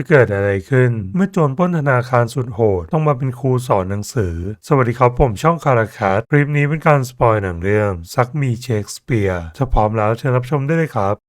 จะเกิดอะไรขึ้น เมื่อโจรปล้นธนาคารสุดโหด ต้องมาเป็นครูสอนหนังสือ สวัสดีครับผมช่องคาราคัสคลิปนี้เป็นการสปอยหนังเรื่อง ซักมีเชคสเปียร์ถ้าพร้อมแล้วเชิญรับชมได้เลยครับ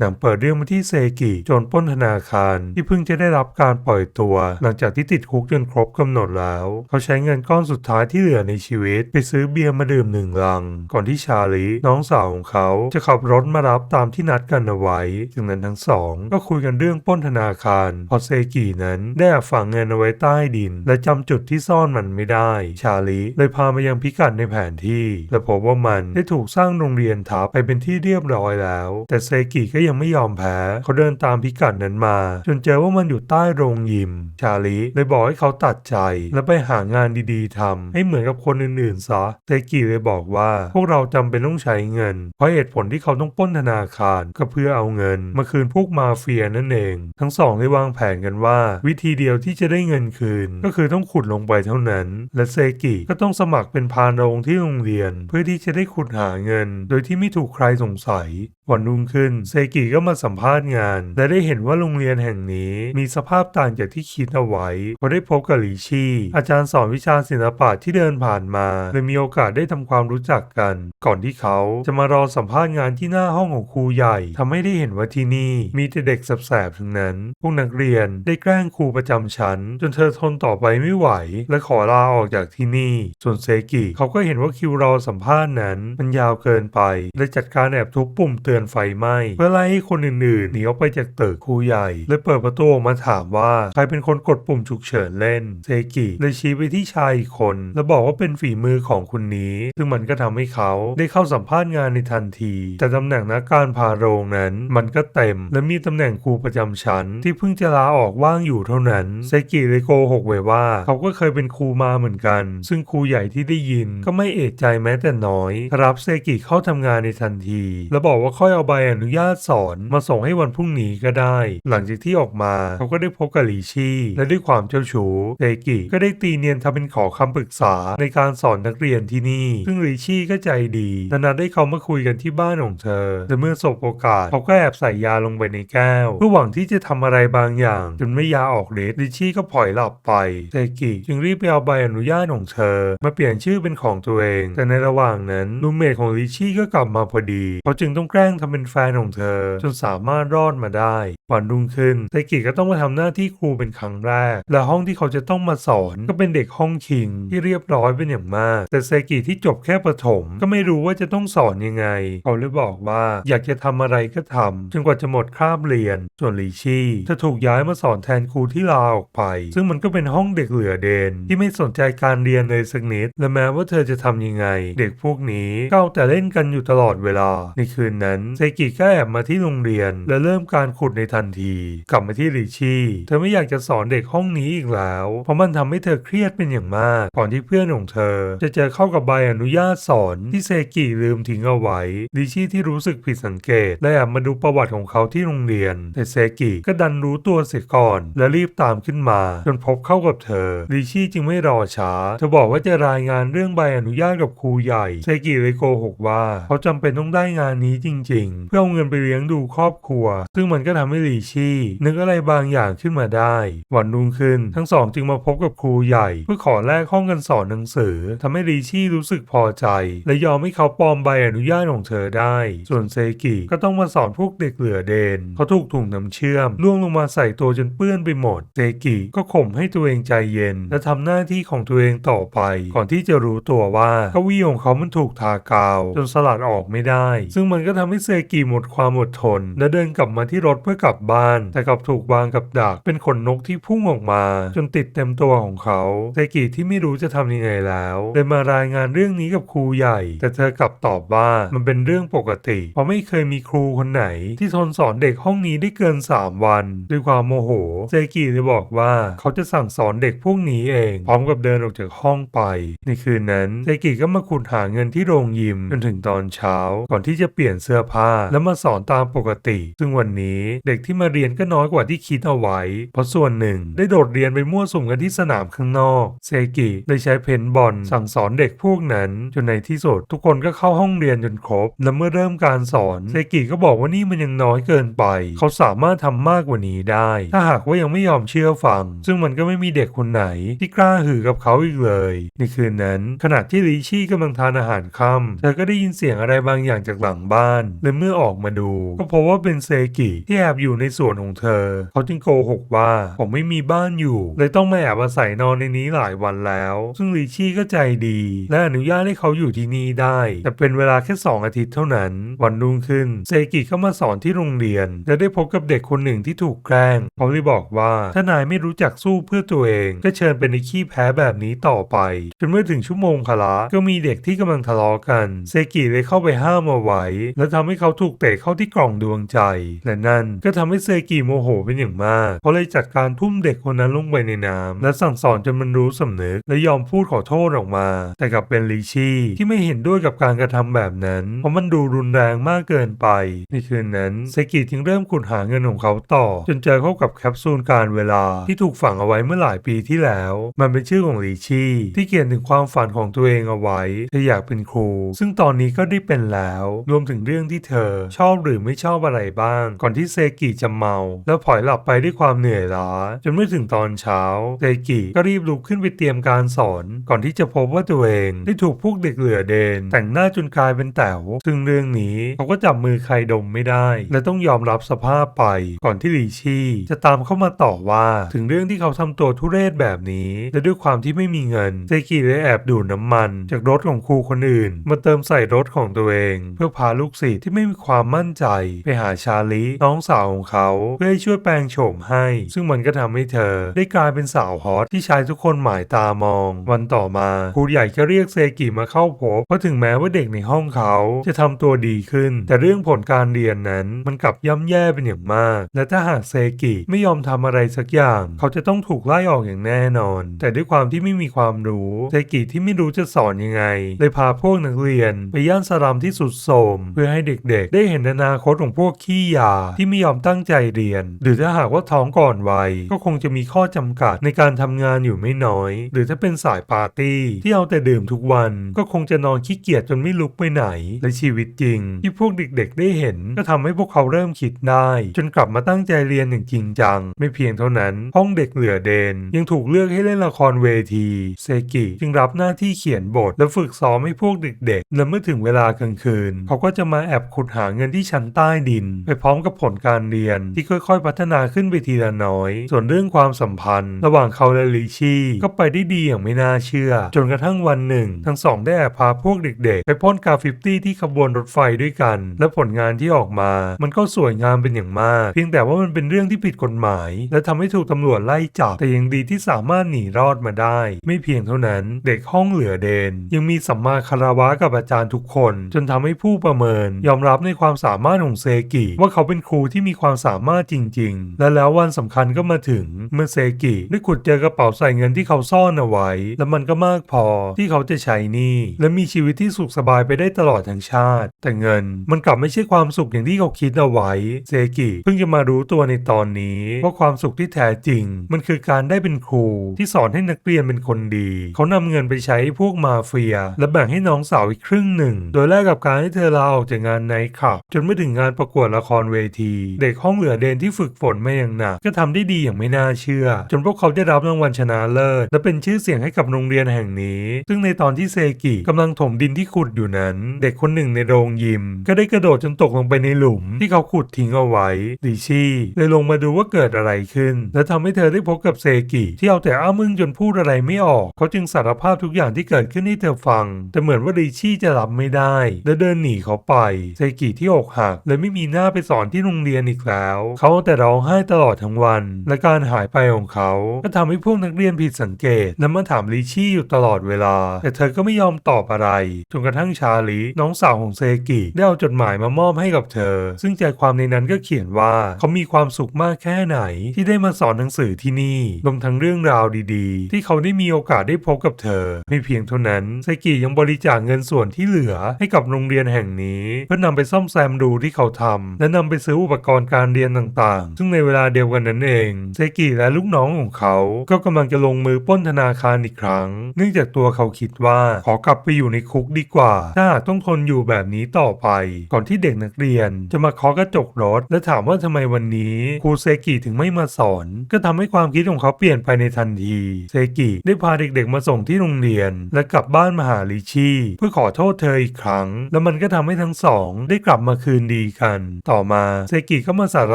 หนังเปิดเรื่องมาที่เซกิโจรป้นธนาคาร ที่เพิ่งจะได้รับการปล่อยตัว หลังจากที่ติดคุกจนครบกำหนดแล้ว เขาใช้เงินก้อนสุดท้ายที่เหลือในชีวิต ไปซื้อเบียร์มาดื่มหนึ่งลัง ก่อนที่ชาลีน้องสาวของเขาจะขับรถมารับตามที่นัดกันเอาไว้จากนั้นทั้งสองก็คุยกันเรื่องป้นธนาคารพอเซกินั้นได้อบฝังเงินเอาไว้ใต้ดิน และจำจุดที่ซ่อนมันไม่ได้ ชาลีเลยพามายังพิกัดในแผนที่ และพบว่ามันได้ถูกสร้างโรงเรียนทับไปเป็นที่เรียบร้อยแล้ว แต่เซกิก็ยังไม่ยอมแพ้ เขาเดินตามพิกัดนั้นมา จนเจอว่ามันอยู่ใต้โรงยิม ชาลีเลยบอกให้เขาตัดใจ และไปหางานดีๆทำให้เหมือนกับคนอื่นๆซะเซกิเลยบอกว่า พวกเราจำเป็นต้องใช้เงิน เพราะเหตุผลที่เขาต้องป้นธนาคาร ก็เพื่อเอาเงินมาคืนพวกมาเฟียนั่นเอง ทั้งสองได้วางแผนกันว่า วิธีเดียวที่จะได้เงินคืน ก็คือต้องขุดลงไปเท่านั้น และเซกิก็ต้องสมัครเป็นพานโรงที่โรงเรียน เพื่อที่จะได้ขุดหาเงิน โดยที่ไม่ถูกใครสงสัยวันรุ่งขึ้นเซกิก็มาสัมภาษณ์งาน และได้เห็นว่าโรงเรียนแห่งนี้มีสภาพต่างจากที่คิดเอาไว้เขาได้พบกับหลีชี่อาจารย์สอนวิชาศิลปะที่เดินผ่านมาเลยมีโอกาสได้ทำความรู้จักกัน ก่อนที่เขาจะมารอสัมภาษณ์งานที่หน้าห้องของครูใหญ่ทำให้ได้เห็นว่าที่นี่มีแต่เด็กแสบๆทั้งนั้น พวกนักเรียนได้แกล้งครูประจำชั้น จนเธอทนต่อไปไม่ไหว และขอลาออกจากที่นี่ ส่วนเซกิเขาก็เห็นว่าคิวรอสัมภาษณ์นั้น มันยาวเกินไปเลยจัดการแอบทุบปุ่มเตือนไฟไหม้เพื่อไล่ให้คนอื่นๆหนีออกไปจากตึกครูใหญ่เลยเปิดประตูออกมาถามว่าใครเป็นคนกดปุ่มฉุกเฉินเล่นเซกิเลยชี้ไปที่ชายอีกคน แล้วบอกว่าเป็นฝีมือของคนนี้ ซึ่งมันก็ทำให้เขาได้เข้าสัมภาษณ์งานในทันที แต่ตำแหน่งนักการพาโรงนั้น มันก็เต็ม และมีตำแหน่งครูประจำชั้น ที่เพิ่งจะลาออกว่างอยู่เท่านั้นเซกิเลยโกหกไว้ว่า เขาก็เคยเป็นครูมาเหมือนกัน ซึ่งครูใหญ่ที่ได้ยินก็ไม่เอะใจแม้แต่น้อย รับเซกิเข้าทำงานในทันที แล้วบอกว่าค่อยเอาใบอนุญาตสอนมาส่งให้วันพรุ่งนี้ก็ได้ หลังจากที่ออกมาเขาก็ได้พบกับลีชี่และด้วยความเจ้าชู้เซกิก็ได้ตีเนียนทำเป็นขอคำปรึกษาในการสอนนักเรียนที่นี่ ซึ่งลีชี่ก็ใจดีและนัดให้เขามาคุยกันที่บ้านของเธอแต่เมื่อสบโอกาสเขาก็แอบใส่ยาลงไปในแก้วเพื่อหวังที่จะทำอะไรบางอย่าง จนไม่ยาออกฤทธิ์ลิชี่ก็ปล่อยหลับไปเซกิจึงรีบไปเอาใบอนุญาตของเธอ มาเปลี่ยนชื่อเป็นของตัวเอง แต่ในระหว่างนั้นรูเมทของลิชี่ก็กลับมาพอดี เขาจึงต้องแกล้งทำเป็นแฟนของเธอจนสามารถรอดมาได้วันรุ่งขึ้นเซกิก็ต้องมาทำหน้าที่ครูเป็นครั้งแรก และห้องที่เขาจะต้องมาสอนก็เป็นเด็กห้องคิงที่เรียบร้อยเป็นอย่างมาก แต่เซกิที่จบแค่ประถม ก็ไม่รู้ว่าจะต้องสอนยังไง เขาเลยบอกว่าอยากจะทำอะไรก็ทำจนกว่าจะหมดคาบเรียน ส่วนลีชี่จะถูกย้ายมาสอนแทนครูที่ลาออกไป ซึ่งมันก็เป็นห้องเด็กเหลือเดน ที่ไม่สนใจการเรียนเลยสักนิด และแม้ว่าเธอจะทำยังไง เด็กพวกนี้ก็เอาแต่เล่นกันอยู่ตลอดเวลา ในคืนนั้นเซกิก็แอบมาที่โรงเรียน และเริ่มการขุดในทันที กลับมาที่ลีชี่เธอไม่อยากจะสอนเด็กห้องนี้อีกแล้ว เพราะมันทำให้เธอเครียดเป็นอย่างมาก ก่อนที่เพื่อนของเธอ จะเจอเข้ากับใบอนุญาตสอนที่เซกิลืมทิ้งเอาไว้ลีชี่ที่รู้สึกผิดสังเกตและแอบมาดูประวัติของเขาที่โรงเรียน แต่เซกิก็ดันรู้ตัวเสียก่อน และรีบตามขึ้นมา จนพบเข้ากับเธอลีชี่จึงไม่รอช้าเธอบอกว่าจะรายงานเรื่องใบอนุญาตกับครูใหญ่เซกิเลยโกหกว่า เขาจำเป็นต้องได้งานนี้จริง ๆ เพื่อเอาเงินไปเลี้ยงดูครอบครัว ซึ่งมันก็ทำให้ลีชี่นึกอะไรบางอย่างขึ้นมาได้ วันรุ่งขึ้น ทั้งสองจึงมาพบกับครูใหญ่ เพื่อขอแลกห้องกันสอนหนังสือทำให้ลีชี่รู้สึกพอใจ และยอมให้เขาปลอมใบอนุญาตของเธอได้ ส่วนเซกิก็ต้องมาสอนพวกเด็กเหลือเดน เขาถูกถุงน้ำเชื่อมล่วงลงมาใส่ตัวจนเปื้อนไปหมด เซกิก็ข่มให้ตัวเองใจเย็น และทำหน้าที่ของตัวเองต่อไป ก่อนที่จะรู้ตัวว่าเก้าอี้ของเขามันถูกทากาว จนสลัดออกไม่ได้ ซึ่งมันก็ทำให้เซกิหมดความอดทน และเดินกลับมาที่รถเพื่อกลับบ้าน แต่กลับถูกวางกับดัก เป็นขนนกที่พุ่งออกมา จนติดเต็มตัวของเขาเซกิที่ไม่รู้จะทำยังไงแล้วเลยมารายงานเรื่องนี้กับครูใหญ่ แต่เธอกลับตอบว่ามันเป็นเรื่องปกติ เพราะไม่เคยมีครูคนไหน ที่ทนสอนเด็กห้องนี้ได้เกิน 3 วัน ด้วยความโมโหเซกิเลยบอกว่าเขาจะสั่งสอนเด็กพวกนี้เอง พร้อมกับเดินออกจากห้องไป ในคืนนั้นเซกิก็มาขุดหาเงินที่โรงยิมจนถึงตอนเช้า ก่อนที่จะเปลี่ยนเสื้อผ้าแล้วมาสอนตาามปกติ ซึ่งวันนี้เด็กที่มาเรียนก็น้อยกว่าที่คิดเอาไว้ เพราะส่วนหนึ่ง ได้โดดเรียนไปมั่วสุมกันที่สนามข้างนอก เซกิได้ใช้เพนบอลสั่งสอนเด็กพวกนั้น จนในที่สุดทุกคนก็เข้าห้องเรียนจนครบ และเมื่อเริ่มการสอน เซกิก็บอกว่านี่มันยังน้อยเกินไป เขาสามารถทำมากกว่านี้ได้ ถ้าหากว่ายังไม่ยอมเชื่อฟัง ซึ่งมันก็ไม่มีเด็กคนไหน ที่กล้าหือกับเขาอีกเลย ในคืนนั้น ขณะที่ลิชี่กำลังทานอาหารค่ำเธอก็ได้ยินเสียงอะไรบางอย่างจากหลังบ้านและเมื่อออกมาดูก็พบว่าเป็นเซกิที่แอบอยู่ในสวนของเธอ เขาจึงโกหกว่าผมไม่มีบ้านอยู่ เลยต้องมาแอบอาศัยนอนในนี้หลายวันแล้ว ซึ่งลิชี่ก็ใจดี และอนุญาตให้เขาอยู่ที่นี่ได้ แต่เป็นเวลาแค่สองอาทิตย์เท่านั้น วันรุ่งขึ้นเซกิก็มาสอนที่โรงเรียน และได้พบกับเด็กคนหนึ่งที่ถูกแกล้ง เขาเลยบอกว่าถ้านายไม่รู้จักสู้เพื่อตัวเอง ก็เชิญเป็นในขี้แพ้แบบนี้ต่อไปจนเมื่อถึงชั่วโมงคละก็มีเด็กที่กำลังทะเลาะกันเซกิเลยเข้าไปห้ามเอาไว้ และทำให้เขาถูกเตะเข้าที่กล่องดวงใจ และนั่นก็ทำให้เซกิโมโหเป็นอย่างมากเขาเลยจัดการทุ่มเด็กคนนั้นลงไปในน้ำและสั่งสอนจนมันรู้สำนึก และยอมพูดขอโทษออกมา แต่กับเป็นลิชี่ที่ไม่เห็นด้วยกับการกระทำแบบนั้น เพราะมันดูรุนแรงมากเกินไป ในคืนนั้นเซกิจึงเริ่มขุดหาเงินของเขาต่อ จนเจอเข้ากับแคปซูลการเวลาที่ถูกฝังเอาไว้เมื่อหลายปีที่แล้ว มันเป็นชื่อของลิชี่ที่เขียนถึงความฝันของตัวเองเอาไว้เธออยากเป็นครู ซึ่งตอนนี้ก็ได้เป็นแล้ว รวมถึงเรื่องที่เธอชอบหรือไม่ชอบอะไรบ้าง ก่อนที่เซกิจะเมา แล้วผลอยหลับไปด้วยความเหนื่อยล้า จนเมื่อถึงตอนเช้า เซกิก็รีบลุกขึ้นไปเตรียมการสอน ก่อนที่จะพบว่าตัวเองได้ถูกพวกเด็กเหลือเดน แต่งหน้าจนกลายเป็นแต๋วซึ่งเรื่องนี้เขาก็จับมือใครดมไม่ได้ และต้องยอมรับสภาพไป ก่อนที่ลีชี่จะตามเข้ามาต่อว่าถึงเรื่องที่เขาทำตัวทุเรศแบบนี้ และด้วยความที่ไม่มีเงิน เซกิเลยแอบดูดน้ำมัน จากรถของครูคนอื่น มาเติมใส่รถของตัวเอง เพื่อพาลูกศิษย์ที่ไม่มีความมั่นใจไปหาชาลิน้องสาวของเขาเพื่อให้ช่วยแปลงโฉมให้ ซึ่งมันก็ทำให้เธอ ได้กลายเป็นสาวฮอตที่ชายทุกคนหมายตามอง วันต่อมาครูใหญ่ก็เรียกเซกิมาเข้าพบเพราะถึงแม้ว่าเด็กในห้องเขาจะทำตัวดีขึ้น แต่เรื่องผลการเรียนนั้นมันกลับย่ำแย่เป็นอย่างมาก และถ้าหากเซกิไม่ยอมทำอะไรสักอย่าง เขาจะต้องถูกไล่ออกอย่างแน่นอน แต่ด้วยความที่ไม่มีความรู้เซกิที่ไม่รู้จะสอนยังไงเลยพาพวกนักเรียน ไปย่านสลัมที่สุดโทมเพื่อให้เด็กๆ ได้เห็นอนาคคตของพวกขี้ยาที่ไม่ยอมตั้งใจเรียน หรือถ้าหากว่าท้องก่อนวัย ก็คงจะมีข้อจำกัดในการทำงานอยู่ไม่น้อย หรือถ้าเป็นสายปาร์ตี้ที่เอาแต่ดื่มทุกวัน ก็คงจะนอนขี้เกียจจนไม่ลุกไปไหน และชีวิตจริง ที่พวกเด็กๆได้เห็น ก็ทำให้พวกเขาเริ่มคิดได้ จนกลับมาตั้งใจเรียนอย่างจริงจัง ไม่เพียงเท่านั้น ห้องเด็กเหลือเดน ยังถูกเลือกให้เล่นละครเวทีเซกิจึงรับหน้าที่เขียนบทและฝึกซ้อมให้พวกเด็กๆและเมื่อถึงเวลากลางคืน เขาก็จะมาแอบขุดหาเงินที่ชั้นใต้ดิน ไปพร้อมกับผลการเรียนที่ค่อยๆ พัฒนาขึ้นไปทีละน้อย ส่วนเรื่องความสัมพันธ์ ระหว่างเขาและลิชี่ก็ไปได้ดีอย่างไม่น่าเชื่อ จนกระทั่งวันหนึ่ง ทั้งสองได้แอบพาพวกเด็กๆ ไปพ่นกาฟิฟตี้ที่ขบวนรถไฟด้วยกัน และผลงานที่ออกมา มันก็สวยงามเป็นอย่างมาก เพียงแต่ว่ามันเป็นเรื่องที่ผิดกฎหมาย และทำให้ถูกตำรวจไล่จับแต่ยังดีที่สามารถหนีรอดมาได้ ไม่เพียงเท่านั้น เด็กห้องเหลือเดน ยังมีสัมมาคารวะกับอาจารย์ทุกคน จนทำให้ผู้ประเมิน ยอมรับในความสามารถของเซกิ ว่าเขาเป็นครูที่มีความสามารถจริง ๆ และแล้ววันสำคัญก็มาถึงเมื่อเซกิได้ขุดเจอกระเป๋าใส่เงินที่เขาซ่อนเอาไว้ และมันก็มากพอที่เขาจะใช้นี้และมีชีวิตที่สุขสบายไปได้ตลอดทั้งชาติ แต่เงินมันกลับไม่ใช่ความสุขอย่างที่เขาคิดเอาไว้เซกิเพิ่งจะมารู้ตัวในตอนนี้ว่าความสุขที่แท้จริง มันคือการได้เป็นครูที่สอนให้นักเรียนเป็นคนดี เขานำเงินไปใช้พวกมาเฟีย และแบ่งให้น้องสาวอีกครึ่งหนึ่ง โดยแลกกับการให้เธอลาออกจากงานไนท์คลับจนเมื่อถึงงานประกวดละครเวที เด็กห้องเหลือเดนที่ฝึกฝนมาอย่างหนักก็ทำได้ดีอย่างไม่น่าเชื่อ จนพวกเขาได้รับรางวัลชนะเลิศและเป็นชื่อเสียงให้กับโรงเรียนแห่งนี้ ซึ่งในตอนที่เซกิกำลังถมดินที่ขุดอยู่นั้น เด็กคนหนึ่งในโรงยิม ก็ได้กระโดดจนตกลงไปในหลุม ที่เขาขุดทิ้งเอาไว้ลิชี่เลยลงมาดูว่าเกิดอะไรขึ้น และทำให้เธอได้พบกับเซกิที่เอาแต่อ้ามึงจนพูดอะไรไม่ออก เขาจึงสารภาพทุกอย่างที่เกิดขึ้นให้เธอฟัง แต่เหมือนว่าลิชี่จะรับไม่ได้ และเดินหนีเขาไป เซกิที่อกหักเลยไม่มีหน้าไปสอนที่โรงเรียนอีกแล้ว เขาแต่ร้องไห้ตลอดทั้งวัน และการหายไปของเขา ก็ทำให้พวกนักเรียนผิดสังเกต และมาถามลิชี่อยู่ตลอดเวลา แต่เธอก็ไม่ยอมตอบอะไรจนกระทั่งชาลีน้องสาวของเซกิได้เอาจดหมายมามอบให้กับเธอ ซึ่งใจความในนั้นก็เขียนว่าเขามีความสุขมากแค่ไหน ที่ได้มาสอนหนังสือที่นี่รวมทั้งเรื่องราวดีๆ ที่เขาได้มีโอกาสได้พบกับเธอไม่เพียงเท่านั้นเซกิยังบริจาคเงินส่วนที่เหลือให้กับโรงเรียนแห่งนี้ เพื่อนำไปซ่อมแซมรูที่เขาทำและนำไปซื้ออุปกรณ์การเรียนต่างๆ ซึ่งในเวลาเดียวกันนั้นเอง เซกิและลูกน้องของเขาก็กำลังจะลงมือป้นธนาคารอีกครั้ง เนื่องจากตัวเขาคิดว่าขอกลับไปอยู่ในคุกดีกว่า ถ้าหากต้องทนอยู่แบบนี้ต่อไป ก่อนที่เด็กนักเรียน จะมาเคาะกระจกรถ และถามว่าทำไมวันนี้ครูเซกิถึงไม่มาสอน ก็ทำให้ความคิดของเขาเปลี่ยนไปในทันที เซกิได้พาเด็กๆมาส่งที่โรงเรียน และกลับบ้านมาหาลิชี่เพื่อขอโทษเธออีกครั้ง แล้วมันก็ทำให้ทั้งสอง ได้กลับมาคืนดีกัน ต่อมาเซกิก็มาสาร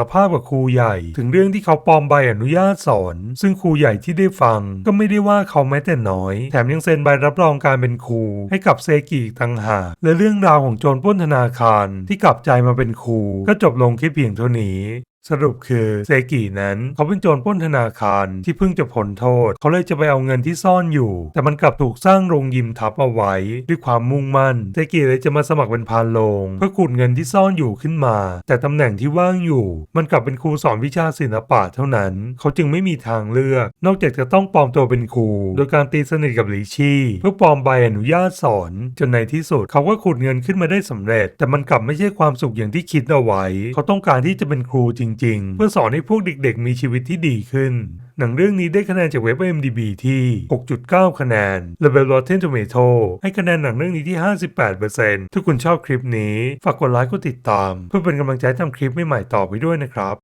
ภาพกับครูใหญ่ ถึงเรื่องที่เขาปลอมใบอนุญาตสอน ซึ่งครูใหญ่ที่ได้ฟัง ก็ไม่ได้ว่าเขาแม้แต่น้อย แถมยังเซ็นใบรับรองการเป็นครูให้กับเซกิอีกต่างหากและเรื่องราวของโจรปล้นธนาคารที่กลับใจมาเป็นครูก็จบลงแค่เพียงเท่านี้ สรุปคือเซกินั้น เขาเป็นโจรปล้นธนาคารที่เพิ่งจะพ้นโทษ เขาเลยจะไปเอาเงินที่ซ่อนอยู่ แต่มันกลับถูกสร้างโรงยิมทับเอาไว้ ด้วยความมุ่งมั่นเซกิเลยจะมาสมัครเป็นพานโรงเพื่อขุดเงินที่ซ่อนอยู่ขึ้นมา แต่ตำแหน่งที่ว่างอยู่ มันกลับเป็นครูสอนวิชาศิลปะเท่านั้น เขาจึงไม่มีทางเลือก นอกจากจะต้องปลอมตัวเป็นครู โดยการตีสนิทกับลิชี่ เพื่อปลอมใบอนุญาตสอนจนในที่สุด เขาก็ขุดเงินขึ้นมาได้สำเร็จ แต่มันกลับไม่ใช่ความสุขอย่างที่คิดเอาไว้ เขาต้องการที่จะเป็นครูจริงๆ เพื่อสอนให้พวกเด็กๆ มีชีวิตที่ดีขึ้น หนังเรื่องนี้ได้คะแนนจากเว็บ IMDb ที่ 6.9 คะแนน และเว็บ Rotten Tomato ให้คะแนนหนังเรื่องนี้ที่ 58%ถ้าคุณชอบคลิปนี้ ฝากกดไลค์กดติดตาม เพื่อเป็นกำลังใจทำคลิปใหม่ๆต่อไปด้วยนะครับ